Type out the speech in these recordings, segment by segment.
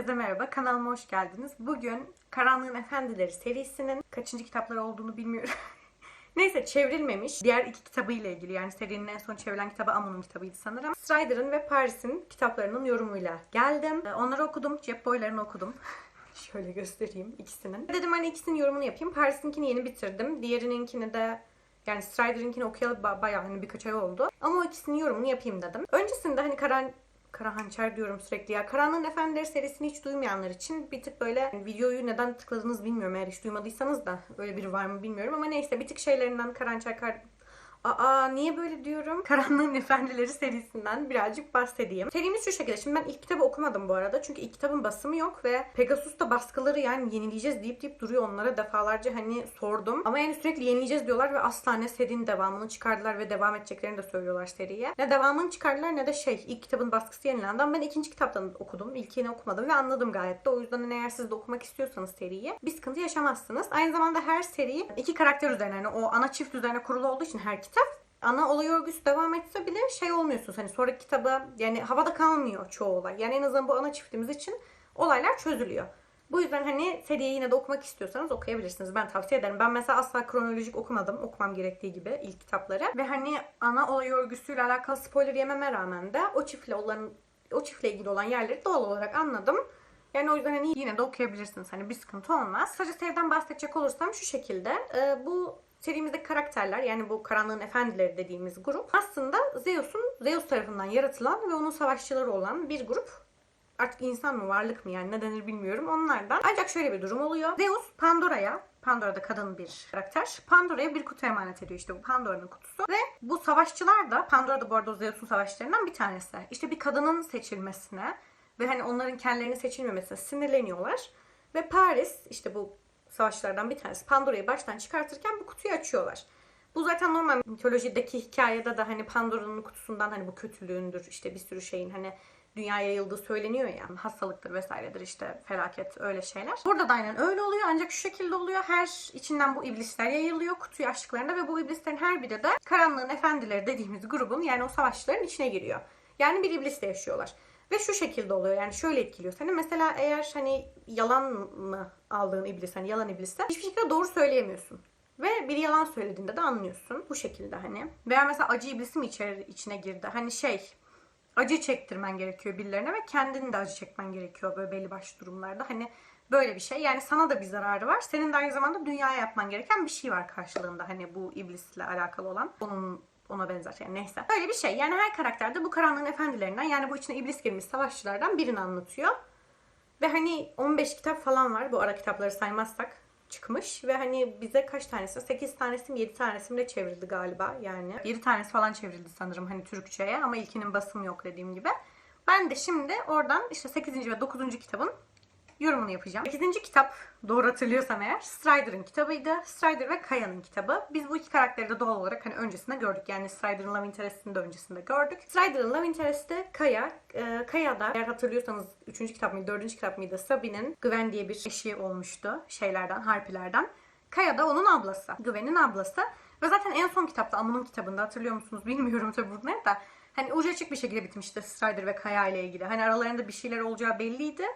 Herkese merhaba, kanalıma hoş geldiniz. Bugün Karanlığın Efendileri serisinin kaçıncı kitapları olduğunu bilmiyorum. Neyse çevrilmemiş. Diğer iki kitabıyla ilgili yani serinin en son çevrilen kitabı Amun'un kitabıydı sanırım. Strider'ın ve Paris'in kitaplarının yorumuyla geldim. Ee, Onları okudum. Cep boylarını okudum. Şöyle göstereyim ikisinin. Dedim hani ikisinin yorumunu yapayım. Paris'inkini yeni bitirdim. Diğerininkini de yani Strider'ınkini okuyalı ba- bayağı hani birkaç ay oldu. Ama o ikisinin yorumunu yapayım dedim. Öncesinde hani Karan Kara Hançer diyorum sürekli ya. Karanlığın Efendileri serisini hiç duymayanlar için bir tık böyle videoyu neden tıkladınız bilmiyorum. Eğer hiç duymadıysanız da öyle biri var mı bilmiyorum. Ama neyse bir tık şeylerinden Kara Hançer. Aa niye böyle diyorum? Karanlığın Efendileri serisinden birazcık bahsedeyim. Serimiz şu şekilde. Şimdi ben ilk kitabı okumadım bu arada. Çünkü ilk kitabın basımı yok ve Pegasus'ta baskıları yani yenileyeceğiz deyip deyip duruyor onlara defalarca hani sordum. Ama yani sürekli yenileyeceğiz diyorlar ve asla ne serinin devamını çıkardılar ve devam edeceklerini de söylüyorlar seriye. Ne devamını çıkardılar ne de şey ilk kitabın baskısı yenilendi. Ben ikinci kitaptan okudum. İlkini okumadım ve anladım gayet de. O yüzden hani eğer siz de okumak istiyorsanız seriyi bir sıkıntı yaşamazsınız. Aynı zamanda her seri iki karakter üzerine yani o ana çift üzerine kurulu olduğu için her kitap ana olay örgüsü devam etse bile şey olmuyorsunuz. Hani sonraki kitaba yani havada kalmıyor çoğu olay. Yani en azından bu ana çiftimiz için olaylar çözülüyor. Bu yüzden hani seriyi yine de okumak istiyorsanız okuyabilirsiniz. Ben tavsiye ederim. Ben mesela asla kronolojik okumadım. Okumam gerektiği gibi ilk kitapları. Ve hani ana olay örgüsüyle alakalı spoiler yememe rağmen de o çiftle olan o çiftle ilgili olan yerleri doğal olarak anladım. Yani o yüzden hani yine de okuyabilirsiniz. Hani bir sıkıntı olmaz. Kısaca seriden bahsedecek olursam şu şekilde. e, bu serimizdeki karakterler yani bu karanlığın efendileri dediğimiz grup aslında Zeus'un Zeus tarafından yaratılan ve onun savaşçıları olan bir grup. Artık insan mı varlık mı yani ne denir bilmiyorum onlardan. Ancak şöyle bir durum oluyor. Zeus Pandora'ya Pandora'da kadın bir karakter. Pandora'ya bir kutu emanet ediyor işte bu Pandora'nın kutusu. Ve bu savaşçılar da Pandora'da bu arada Zeus'un savaşçılarından bir tanesi. İşte bir kadının seçilmesine ve hani onların kendilerini seçilmemesine sinirleniyorlar. Ve Paris işte bu savaşçılardan bir tanesi Pandora'yı baştan çıkartırken bu kutuyu açıyorlar. Bu zaten normal mitolojideki hikayede de hani Pandora'nın kutusundan hani bu kötülüğündür işte bir sürü şeyin hani dünyaya yayıldığı söyleniyor ya. Hastalıktır vesairedir işte felaket öyle şeyler. Burada da aynen öyle oluyor ancak şu şekilde oluyor. Her içinden bu iblisler yayılıyor kutuyu açtıklarında ve bu iblislerin her biri de karanlığın efendileri dediğimiz grubun yani o savaşçıların içine giriyor. Yani bir iblisle yaşıyorlar. Ve şu şekilde oluyor yani şöyle etkiliyor seni. Mesela eğer hani yalan mı aldığın iblis hani yalan iblisse hiçbir şekilde doğru söyleyemiyorsun. Ve biri yalan söylediğinde de anlıyorsun. Bu şekilde hani. Veya mesela acı iblisi mi içeri, içine girdi? Hani şey acı çektirmen gerekiyor birilerine ve kendini de acı çekmen gerekiyor böyle belli başlı durumlarda. Hani böyle bir şey. Yani sana da bir zararı var. Senin de aynı zamanda dünyaya yapman gereken bir şey var karşılığında. Hani bu iblisle alakalı olan. Onun ona benzer yani neyse. Böyle bir şey. Yani her karakter de bu karanlığın efendilerinden yani bu içine iblis girmiş savaşçılardan birini anlatıyor. Ve hani 15 kitap falan var bu ara kitapları saymazsak çıkmış ve hani bize kaç tanesi 8 tanesi mi 7 tanesi mi de çevrildi galiba yani 7 tanesi falan çevrildi sanırım hani Türkçe'ye ama ilkinin basımı yok dediğim gibi. Ben de şimdi oradan işte 8. ve 9. kitabın yorumunu yapacağım. 8. kitap doğru hatırlıyorsam eğer Strider'ın kitabıydı. Strider ve Kaya'nın kitabı. Biz bu iki karakteri de doğal olarak hani öncesinde gördük. Yani Strider'ın Love Interest'ini de öncesinde gördük. Strider'ın Love Interest'te Kaya. E, Kaya'da eğer hatırlıyorsanız 3. kitap mıydı 4. kitap mıydı Sabine'in Gwen diye bir eşi olmuştu. Şeylerden, harpilerden. Kaya da onun ablası. Gwen'in ablası. Ve zaten en son kitapta Amun'un kitabında hatırlıyor musunuz bilmiyorum tabi bu ne de. Hani ucu açık bir şekilde bitmişti Strider ve Kaya ile ilgili. Hani aralarında bir şeyler olacağı belliydi.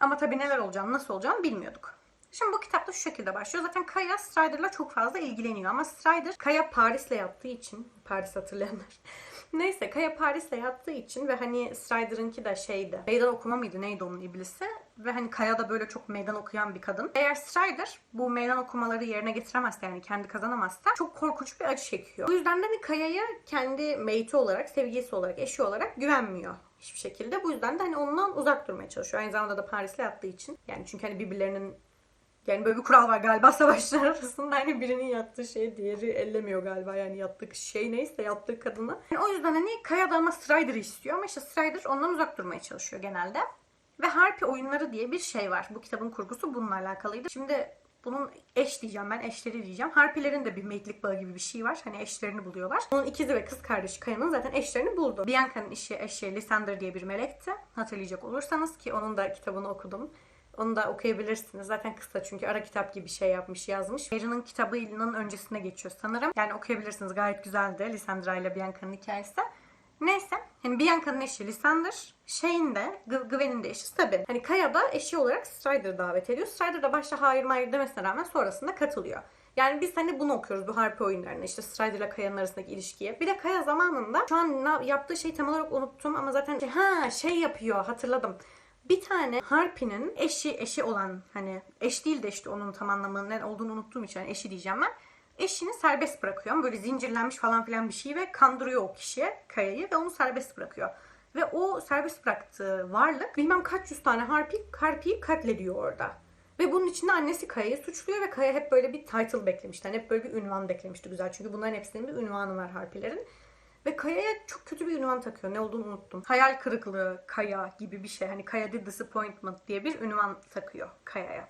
Ama tabii neler olacağını, nasıl olacağını bilmiyorduk. Şimdi bu kitapta şu şekilde başlıyor. Zaten Kaya Strider'la çok fazla ilgileniyor. Ama Strider Kaya Paris'le yattığı için, Paris hatırlayanlar. Neyse Kaya Paris'le yattığı için ve hani Strider'ınki de şeydi. Meydan okuma mıydı neydi onun iblisi? Ve hani Kaya da böyle çok meydan okuyan bir kadın. Eğer Strider bu meydan okumaları yerine getiremezse yani kendi kazanamazsa çok korkunç bir acı çekiyor. Bu yüzden de hani Kaya'ya kendi mate'i olarak, sevgilisi olarak, eşi olarak güvenmiyor hiçbir şekilde. Bu yüzden de hani ondan uzak durmaya çalışıyor. Aynı zamanda da Paris'le yattığı için. Yani çünkü hani birbirlerinin yani böyle bir kural var galiba savaşlar arasında hani birinin yattığı şey diğeri ellemiyor galiba yani yattığı şey neyse yattığı kadını. Yani o yüzden hani Kaya ama Strider'ı istiyor ama işte Strider ondan uzak durmaya çalışıyor genelde. Ve Harpy oyunları diye bir şey var. Bu kitabın kurgusu bununla alakalıydı. Şimdi bunun eş diyeceğim ben eşleri diyeceğim. Harpilerin de bir make'lik bağı gibi bir şey var. Hani eşlerini buluyorlar. Onun ikizi ve kız kardeşi Kaya'nın zaten eşlerini buldu. Bianca'nın işi eşi Lysander diye bir melekti. Hatırlayacak olursanız ki onun da kitabını okudum. Onu da okuyabilirsiniz. Zaten kısa çünkü ara kitap gibi bir şey yapmış yazmış. Mary'nin kitabının öncesine geçiyor sanırım. Yani okuyabilirsiniz. Gayet güzeldi. Lysandra ile Bianca'nın hikayesi. Neyse. Hani Bianca'nın eşi Lysander. Şeyin de, Gwen'in de eşi Sabine. Hani Kaya da eşi olarak Strider'ı davet ediyor. Strider da başta hayır hayır demesine rağmen sonrasında katılıyor. Yani biz hani bunu okuyoruz bu harpi oyunlarında işte Strider ile Kaya'nın arasındaki ilişkiye. Bir de Kaya zamanında şu an yaptığı şeyi tam olarak unuttum ama zaten şey, ha şey yapıyor hatırladım. Bir tane Harpy'nin eşi eşi olan hani eş değil de işte onun tam anlamının ne olduğunu unuttuğum için yani eşi diyeceğim ben. Eşini serbest bırakıyor. Böyle zincirlenmiş falan filan bir şey ve kandırıyor o kişiye Kaya'yı ve onu serbest bırakıyor. Ve o serbest bıraktığı varlık bilmem kaç yüz tane harpi, harpiyi katlediyor orada. Ve bunun içinde annesi Kaya'yı suçluyor ve Kaya hep böyle bir title beklemişti. Hani hep böyle bir ünvan beklemişti güzel. Çünkü bunların hepsinin bir ünvanı var harpilerin. Ve Kaya'ya çok kötü bir ünvan takıyor. Ne olduğunu unuttum. Hayal kırıklığı Kaya gibi bir şey. Hani Kaya the Disappointment diye bir ünvan takıyor Kaya'ya.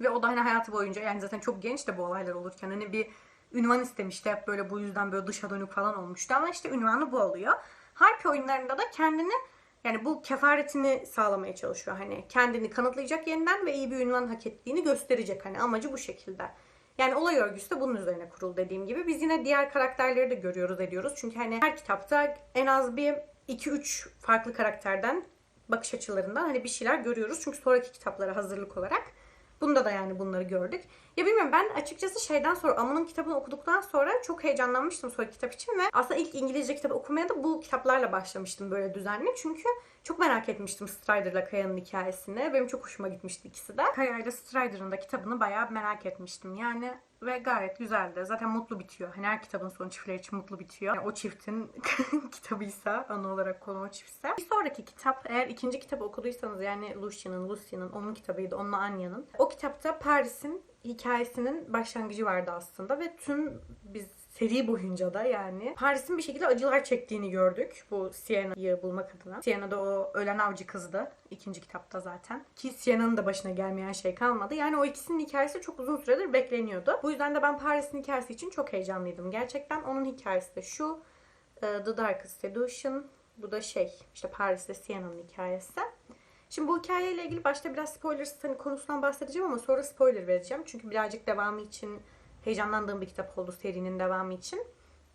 Ve o da hani hayatı boyunca yani zaten çok genç de bu olaylar olurken hani bir ünvan istemişti. Hep böyle bu yüzden böyle dışa dönük falan olmuştu. Ama işte ünvanı bu oluyor. Harpi oyunlarında da kendini yani bu kefaretini sağlamaya çalışıyor. Hani kendini kanıtlayacak yeniden ve iyi bir ünvan hak ettiğini gösterecek. Hani amacı bu şekilde. Yani olay örgüsü de bunun üzerine kurulu dediğim gibi. Biz yine diğer karakterleri de görüyoruz ediyoruz. Çünkü hani her kitapta en az bir 2-3 farklı karakterden bakış açılarından hani bir şeyler görüyoruz. Çünkü sonraki kitaplara hazırlık olarak. Bunda da yani bunları gördük. Ya bilmiyorum ben açıkçası şeyden sonra Amun'un kitabını okuduktan sonra çok heyecanlanmıştım sonraki kitap için ve aslında ilk İngilizce kitabı okumaya da bu kitaplarla başlamıştım böyle düzenli. Çünkü çok merak etmiştim Strider'la Kaya'nın hikayesini. Benim çok hoşuma gitmişti ikisi de. Kaya ile Strider'ın da kitabını bayağı merak etmiştim. Yani ve gayet güzeldi. Zaten mutlu bitiyor. Hani her kitabın sonu çiftler için mutlu bitiyor. Yani o çiftin kitabıysa, ana olarak konu o çiftse. Bir sonraki kitap, eğer ikinci kitabı okuduysanız yani Lucian'ın, Lucy'nin, onun kitabıydı, onunla Anya'nın. O kitapta Paris'in hikayesinin başlangıcı vardı aslında ve tüm biz seri boyunca da yani Paris'in bir şekilde acılar çektiğini gördük bu Siena'yı bulmak adına. Siena da o ölen avcı kızdı ikinci kitapta zaten. Ki Siena'nın da başına gelmeyen şey kalmadı. Yani o ikisinin hikayesi çok uzun süredir bekleniyordu. Bu yüzden de ben Paris'in hikayesi için çok heyecanlıydım. Gerçekten onun hikayesi de şu. e, The Darkest Seduction. Bu da şey işte Paris'te Siena'nın hikayesi. Şimdi bu hikayeyle ilgili başta biraz spoilers hani konusundan bahsedeceğim ama sonra spoiler vereceğim. Çünkü birazcık devamı için heyecanlandığım bir kitap oldu serinin devamı için.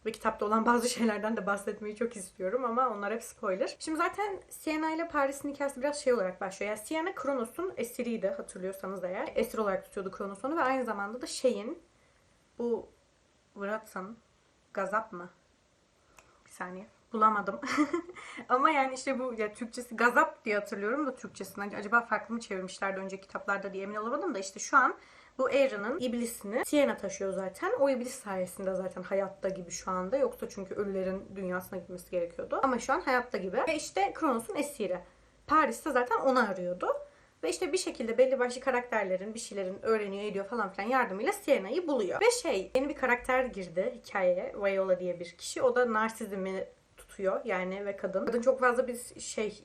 Ve kitapta olan bazı şeylerden de bahsetmeyi çok istiyorum ama onlar hep spoiler. Şimdi zaten Sienna ile Paris'in hikayesi biraz şey olarak başlıyor. Yani Sienna Kronos'un esiriydi hatırlıyorsanız eğer. Esir olarak tutuyordu Kronos ve aynı zamanda da şeyin bu Vratsa'nın Gazap mı? Bir saniye. Bulamadım. Ama yani işte bu ya Türkçesi Gazap diye hatırlıyorum da Türkçesini. Acaba farklı mı çevirmişlerdi önceki kitaplarda diye emin olamadım da işte şu an bu Aaron'ın iblisini Sienna taşıyor zaten. O iblis sayesinde zaten hayatta gibi şu anda. Yoksa çünkü ölülerin dünyasına gitmesi gerekiyordu. Ama şu an hayatta gibi. Ve işte Kronos'un esiri. Paris'te zaten onu arıyordu. Ve işte bir şekilde belli başlı karakterlerin bir şeylerin öğreniyor ediyor falan filan yardımıyla Sienna'yı buluyor. Ve şey yeni bir karakter girdi hikayeye. Viola diye bir kişi. O da narsizmi tutuyor yani ve kadın. Kadın çok fazla bir şey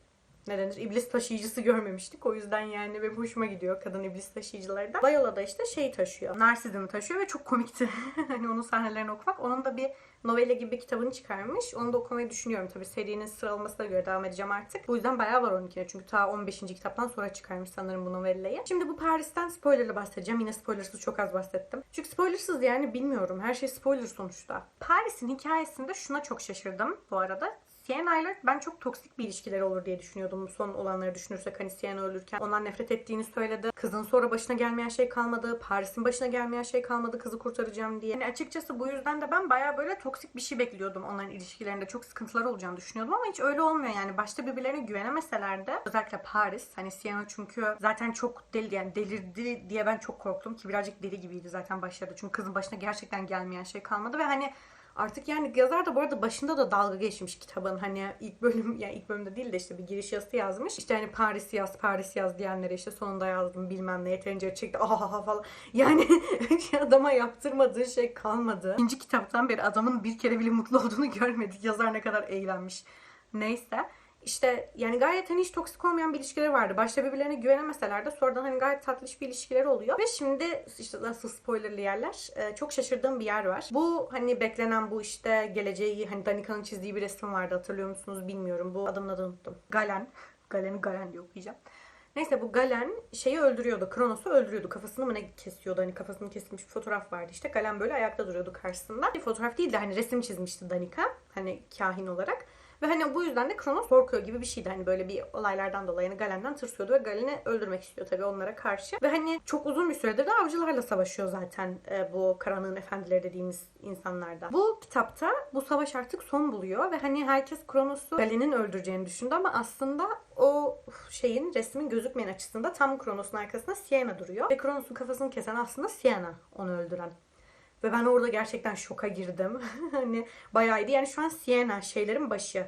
ne denir iblis taşıyıcısı görmemiştik. O yüzden yani benim hoşuma gidiyor kadın iblis taşıyıcıları da. Viola da işte şey taşıyor. Narsizmi taşıyor ve çok komikti. hani onun sahnelerini okumak. Onun da bir novella gibi bir kitabını çıkarmış. Onu da okumayı düşünüyorum. Tabii serinin sıralamasına göre devam edeceğim artık. Bu yüzden bayağı var 12'ne. Çünkü ta 15. kitaptan sonra çıkarmış sanırım bu novellayı. Şimdi bu Paris'ten spoilerla bahsedeceğim. Yine spoilersız çok az bahsettim. Çünkü spoilersız yani bilmiyorum. Her şey spoiler sonuçta. Paris'in hikayesinde şuna çok şaşırdım bu arada. Sienna ile ben çok toksik bir ilişkileri olur diye düşünüyordum. Son olanları düşünürsek hani Sienna ölürken ondan nefret ettiğini söyledi. Kızın sonra başına gelmeyen şey kalmadı. Paris'in başına gelmeyen şey kalmadı. Kızı kurtaracağım diye. Yani açıkçası bu yüzden de ben bayağı böyle toksik bir şey bekliyordum onların ilişkilerinde. Çok sıkıntılar olacağını düşünüyordum ama hiç öyle olmuyor yani. Başta birbirlerine güvenemeseler de özellikle Paris hani Sienna çünkü zaten çok deli yani delirdi diye ben çok korktum ki birazcık deli gibiydi zaten başlarda. Çünkü kızın başına gerçekten gelmeyen şey kalmadı ve hani Artık yani yazar da bu arada başında da dalga geçmiş kitabın hani ilk bölüm yani ilk bölümde değil de işte bir giriş yazısı yazmış. İşte hani Paris yaz Paris yaz diyenlere işte sonunda yazdım bilmem ne yeterince çekti ahaha falan. Yani adama yaptırmadığı şey kalmadı. İkinci kitaptan beri adamın bir kere bile mutlu olduğunu görmedik. Yazar ne kadar eğlenmiş. Neyse. İşte yani gayet hani hiç toksik olmayan bir ilişkileri vardı. Başta birbirlerine güvenemeseler de sonradan hani gayet tatlış bir ilişkileri oluyor. Ve şimdi işte nasıl spoilerlı yerler e, çok şaşırdığım bir yer var. Bu hani beklenen bu işte geleceği hani Danika'nın çizdiği bir resim vardı hatırlıyor musunuz bilmiyorum. Bu adamın adını unuttum. Galen. Galen'i Galen diye okuyacağım. Neyse bu Galen şeyi öldürüyordu. Kronos'u öldürüyordu. Kafasını mı ne kesiyordu? Hani kafasını kesilmiş bir fotoğraf vardı işte. Galen böyle ayakta duruyordu karşısında. Bir fotoğraf değil de hani resim çizmişti Danika. Hani kahin olarak. Ve hani bu yüzden de Kronos korkuyor gibi bir şeydi. Hani böyle bir olaylardan dolayı yani Galen'den tırsıyordu ve Galen'i öldürmek istiyor tabii onlara karşı. Ve hani çok uzun bir süredir de avcılarla savaşıyor zaten e, bu karanlığın efendileri dediğimiz insanlarda. Bu kitapta bu savaş artık son buluyor ve hani herkes Kronos'u Galen'in öldüreceğini düşündü ama aslında o şeyin resmin gözükmeyen açısında tam Kronos'un arkasında Sienna duruyor. Ve Kronos'un kafasını kesen aslında Sienna onu öldüren. Ve ben orada gerçekten şoka girdim. hani bayağı. Yani şu an Sienna şeylerin başı.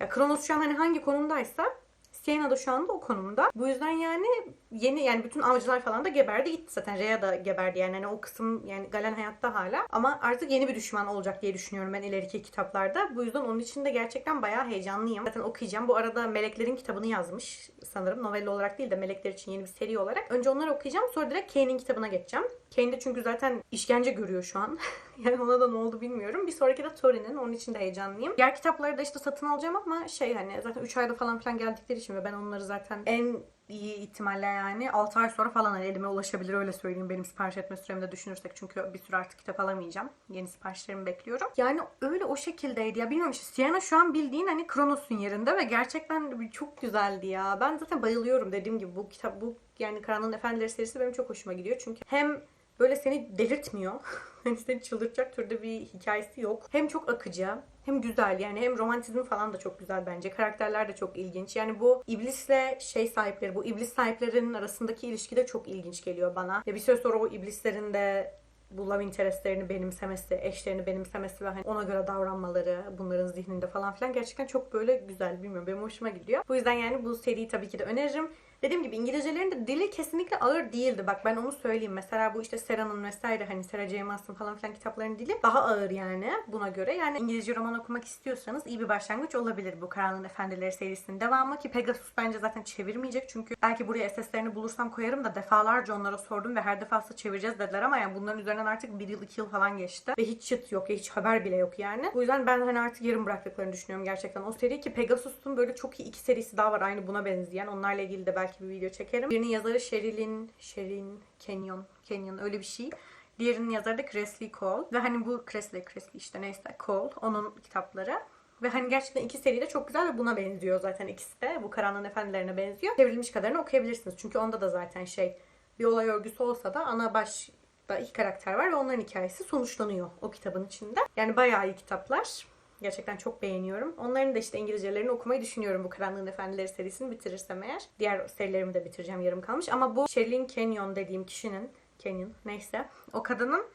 Ya Kronos şu an hani hangi konumdaysa Sienna da şu anda o konumda. Bu yüzden yani yeni yani bütün avcılar falan da geberdi gitti zaten. Rhea da geberdi yani hani o kısım yani Galen hayatta hala. Ama artık yeni bir düşman olacak diye düşünüyorum ben ileriki kitaplarda. Bu yüzden onun için de gerçekten bayağı heyecanlıyım. Zaten okuyacağım. Bu arada Meleklerin kitabını yazmış sanırım. Novella olarak değil de Melekler için yeni bir seri olarak. Önce onları okuyacağım. Sonra direkt Kane'in kitabına geçeceğim. Kane de çünkü zaten işkence görüyor şu an. yani ona da ne oldu bilmiyorum. Bir sonraki de Tori'nin. Onun için de heyecanlıyım. Diğer kitapları da işte satın alacağım ama şey hani zaten 3 ayda falan filan geldikleri için ve ben onları zaten en iyi ihtimalle yani 6 ay sonra falan hani elime ulaşabilir öyle söyleyeyim benim sipariş etme süremi de düşünürsek çünkü bir süre artık kitap alamayacağım. Yeni siparişlerimi bekliyorum. Yani öyle o şekildeydi ya bilmiyorum işte Sienna şu an bildiğin hani Kronos'un yerinde ve gerçekten çok güzeldi ya. Ben zaten bayılıyorum dediğim gibi bu kitap bu yani Karanlığın Efendileri serisi benim çok hoşuma gidiyor çünkü hem böyle seni delirtmiyor. hani seni çıldırtacak türde bir hikayesi yok. Hem çok akıcı hem güzel yani hem romantizmi falan da çok güzel bence. Karakterler de çok ilginç. Yani bu iblisle şey sahipleri, bu iblis sahiplerinin arasındaki ilişki de çok ilginç geliyor bana. Ya bir süre sonra o iblislerin de bu love interestlerini benimsemesi, eşlerini benimsemesi ve hani ona göre davranmaları bunların zihninde falan filan gerçekten çok böyle güzel bilmiyorum benim hoşuma gidiyor. Bu yüzden yani bu seriyi tabii ki de öneririm. Dediğim gibi İngilizcelerin de dili kesinlikle ağır değildi. Bak ben onu söyleyeyim. Mesela bu işte Sera'nın vesaire hani Sarah J. Falan filan kitapların dili daha ağır yani buna göre. Yani İngilizce roman okumak istiyorsanız iyi bir başlangıç olabilir bu Karanlığın Efendileri serisinin devamı ki Pegasus bence zaten çevirmeyecek. Çünkü belki buraya SS'lerini bulursam koyarım da defalarca onlara sordum ve her defasında çevireceğiz dediler ama yani bunların üzerinden artık bir yıl iki yıl falan geçti. Ve hiç çıt yok ya hiç haber bile yok yani. Bu yüzden ben hani artık yarım bıraktıklarını düşünüyorum gerçekten. O seri ki Pegasus'un böyle çok iyi iki serisi daha var aynı buna benzeyen. Onlarla ilgili de belki bir video çekerim. Birinin yazarı Sherilyn, Sherin Kenyon, Kenyon öyle bir şey. Diğerinin yazarı da Cresley Cole. Ve hani bu Cresley, Cresley işte neyse Cole. Onun kitapları. Ve hani gerçekten iki seri de çok güzel ve buna benziyor zaten ikisi de. Bu Karanlığın Efendilerine benziyor. Çevrilmiş kadarını okuyabilirsiniz. Çünkü onda da zaten şey bir olay örgüsü olsa da ana başta iki karakter var ve onların hikayesi sonuçlanıyor o kitabın içinde. Yani bayağı iyi kitaplar. Gerçekten çok beğeniyorum. Onların da işte İngilizcelerini okumayı düşünüyorum bu Karanlığın Efendileri serisini bitirirsem eğer. Diğer serilerimi de bitireceğim yarım kalmış. Ama bu Sherilyn Kenyon dediğim kişinin, Kenyon neyse o kadının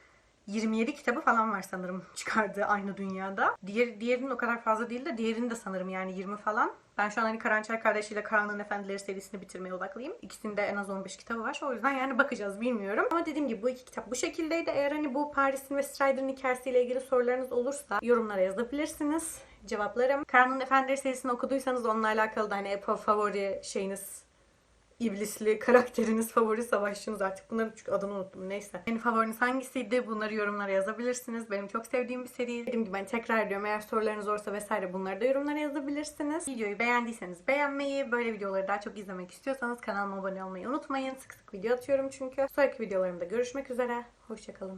27 kitabı falan var sanırım çıkardığı aynı dünyada. Diğer, diğerinin o kadar fazla değil de diğerinin de sanırım yani 20 falan. Ben şu an hani Karançay kardeşiyle Karanlığın Efendileri serisini bitirmeye odaklıyım. İkisinde en az 15 kitabı var. O yüzden yani bakacağız bilmiyorum. Ama dediğim gibi bu iki kitap bu şekildeydi. Eğer hani bu Paris'in ve Strider'ın hikayesiyle ilgili sorularınız olursa yorumlara yazabilirsiniz. Cevaplarım. Karanlığın Efendileri serisini okuduysanız onunla alakalı da hani favori şeyiniz iblisli karakteriniz, favori savaşçınız artık bunların çünkü adını unuttum neyse. Benim favoriniz hangisiydi? Bunları yorumlara yazabilirsiniz. Benim çok sevdiğim bir seri. Dediğim gibi ben tekrar diyorum eğer sorularınız olursa vesaire bunları da yorumlara yazabilirsiniz. Videoyu beğendiyseniz beğenmeyi, böyle videoları daha çok izlemek istiyorsanız kanalıma abone olmayı unutmayın. Sık sık video atıyorum çünkü. Sonraki videolarımda görüşmek üzere. Hoşçakalın.